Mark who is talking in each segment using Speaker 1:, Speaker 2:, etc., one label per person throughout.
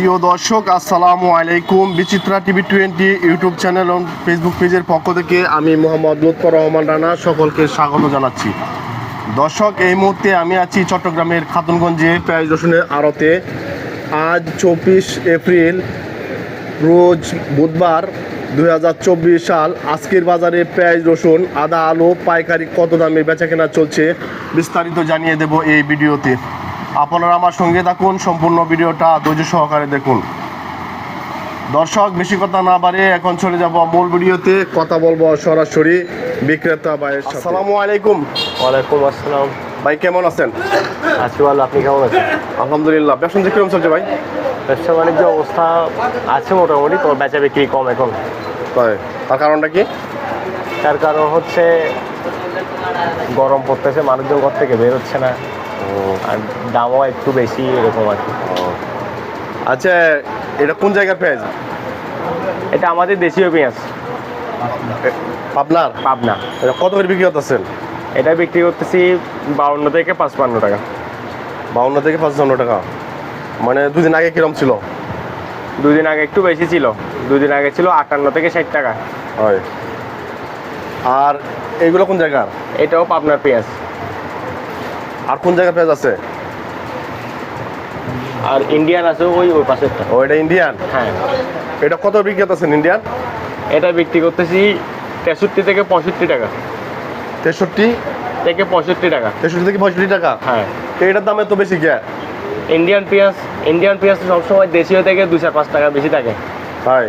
Speaker 1: প্রিয় দর্শক, আসসালামু আলাইকুম। Bichitra TV twenty YouTube channel ও ফেসবুক পেজের পক্ষ থেকে আমি মোহাম্মদ লুৎফর রহমান রানা সকলকে স্বাগত জানাচ্ছি। দর্শক, এই মুহূর্তে আমি আছি চট্টগ্রামের খাতুনগঞ্জে পেঁয়াজ রসুনের আড়তে। আজ চব্বিশ এপ্রিল, রোজ বুধবার দু হাজার চব্বিশ সাল। আজকের বাজারে পেঁয়াজ, রসুন, আদা, আলু, পাইকারি কত দামে বেচা কেনা চলছে বিস্তারিত জানিয়ে দেব এই ভিডিওতে। আপনারা আমার সঙ্গে থাকুন সম্পূর্ণ ভিডিওটা ধৈর্য সহকারে দেখুন। দর্শক বেশি কথা না বাড়ে এখন চলে যাব মূল ভিডিওতে। কথা বলব সরাসরি বিক্রেতা ভাইয়ের সাথে। আসসালামু আলাইকুম।
Speaker 2: ওয়ালাইকুম আসসালাম।
Speaker 1: ভাই কেমন আছেন?
Speaker 2: আছি ভালো আপনি কেমন আছেন?
Speaker 1: আলহামদুলিল্লাহ ব্যবসা কীরকম চলছে ভাই?
Speaker 2: ব্যবসা বাণিজ্য অবস্থা আছে মোটামুটি তো বেচা বিক্রি কম এখন।
Speaker 1: তাই তার কারণটা কি?
Speaker 2: তার কারণ হচ্ছে গরম পড়তেছে মানুষজন ঘর থেকে বের হচ্ছে না। আর দামও একটু বেশি এরকম আর কি।
Speaker 1: আচ্ছা এটা কোন জায়গার পেঁয়াজ?
Speaker 2: এটা আমাদের দেশীয় পেঁয়াজ।
Speaker 1: আপনার
Speaker 2: পাবনা।
Speaker 1: এটা কত করে বিক্রি করতেছেন?
Speaker 2: এটা বিক্রি করতেছি বাউন্ন থেকে পাঁচপান্ন টাকা।
Speaker 1: বাউন্ন থেকে পাঁচপান্ন টাকা। মানে দুদিন আগে কিরম ছিল?
Speaker 2: দুদিন আগে একটু বেশি ছিল। দুদিন আগে ছিল আটান্ন থেকে ষাট টাকা।
Speaker 1: হয়। আর এইগুলো কোন জায়গার?
Speaker 2: এটাও পাবনার পেঁয়াজ।
Speaker 1: আর কোন জায়গার পেঁয়াজ আছে?
Speaker 2: আর ইন্ডিয়ান আছে ওই ওই পাশেরটা
Speaker 1: ও এটা ইন্ডিয়ান?
Speaker 2: হ্যাঁ।
Speaker 1: এটা কত বিক্রি করতেছেন ইন্ডিয়ান?
Speaker 2: এটা বিক্রি করতেছি তেষট্টি থেকে পঁয়ষট্টি টাকা।
Speaker 1: তেষট্টি?
Speaker 2: থেকে পঁয়ষট্টি টাকা।
Speaker 1: তেষট্টি থেকে পঁয়ষট্টি টাকা?
Speaker 2: হ্যাঁ।
Speaker 1: তো এটার দামে তো বেশি গ্যা
Speaker 2: ইন্ডিয়ান পেঁয়াজ ইন্ডিয়ান পেঁয়াজ সবসময় দেশীয় থেকে দু চার পাঁচ টাকা বেশি থাকে।
Speaker 1: হয়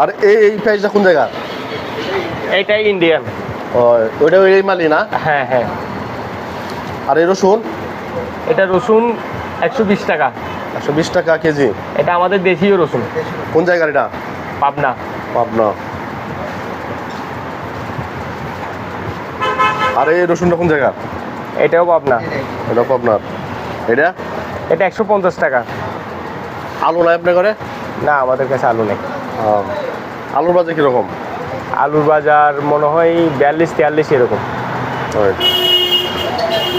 Speaker 1: আর এই এই পেঁয়াজটা কোন জায়গা
Speaker 2: এইটাই ইন্ডিয়ান।
Speaker 1: ওইটা ওই মালি না?
Speaker 2: হ্যাঁ হ্যাঁ।
Speaker 1: আর এই রসুন?
Speaker 2: এটা রসুন একশো বিশ টাকা।
Speaker 1: একশো বিশ টাকা কেজি।
Speaker 2: এটা আমাদের দেশীয় রসুন।
Speaker 1: কোন জায়গার এটা?
Speaker 2: পাবনা।
Speaker 1: পাবনা। আর এই রসুনটা কোন জায়গা
Speaker 2: এটাও পাবনা।
Speaker 1: এটা পাবনার। এটা?
Speaker 2: এটা একশো পঞ্চাশ টাকা।
Speaker 1: আলু নাই আপনার ঘরে?
Speaker 2: না আমাদের কাছে আলু নেই।
Speaker 1: আলুর বাজে কীরকম?
Speaker 2: আলুর বাজার মনে হয় বিয়াল্লিশ তিয়াল্লিশ এরকম।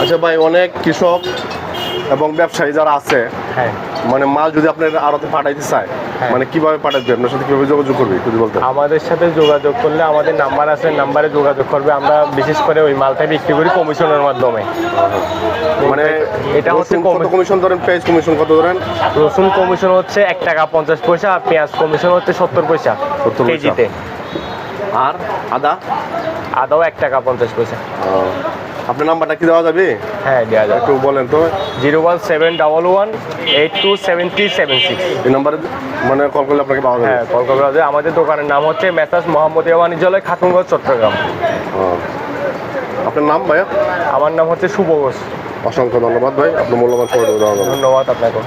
Speaker 1: আচ্ছা ভাই অনেক কৃষক এবং ব্যবসায়ী যারা আছে
Speaker 2: হ্যাঁ।
Speaker 1: মানে মাল যদি আপনার আড়তে পাঠাইতে চায়
Speaker 2: হ্যাঁ।
Speaker 1: মানে কীভাবে পাঠাবে আপনার সাথে কীভাবে যোগাযোগ করবে যদি বলতে
Speaker 2: আমাদের সাথে যোগাযোগ করলে আমাদের নাম্বার আছে নাম্বারে যোগাযোগ করবে। আমরা বিশেষ করে ওই মালটা বিক্রি করি কমিশনের মাধ্যমে।
Speaker 1: মানে
Speaker 2: এটা হচ্ছে
Speaker 1: কত কমিশন ধরেন পেজ কমিশন কত ধরেন?
Speaker 2: রসুন কমিশন হচ্ছে এক টাকা পঞ্চাশ পয়সা আর পেঁয়াজ কমিশন হচ্ছে সত্তর পয়সা
Speaker 1: 70 পয়সা।
Speaker 2: কেজিতে।
Speaker 1: আর আদা?
Speaker 2: আদাও এক টাকা পঞ্চাশ পয়সা।
Speaker 1: আপনার নাম্বারটা কি দেওয়া যাবে?
Speaker 2: হ্যাঁ দেওয়া যাবে।
Speaker 1: একটু বলেন তো।
Speaker 2: Zero one seven double one eight two seven three seven six.
Speaker 1: এই নাম্বারে মানে কল করলে আপনাকে পাওয়া যাবে।
Speaker 2: হ্যাঁ কল করবে হবে। আমাদের দোকানের নাম হচ্ছে মেসাজ মোহাম্মদিয়া বাণিজ্যালয় খাতুনগঞ্জ চট্টগ্রাম।
Speaker 1: আপনার নাম ভাইয়া?
Speaker 2: আমার নাম হচ্ছে শুভ ঘোষ।
Speaker 1: অসংখ্য ধন্যবাদ ভাই। আপনার মূল্যবান
Speaker 2: ধন্যবাদ আপনাকে।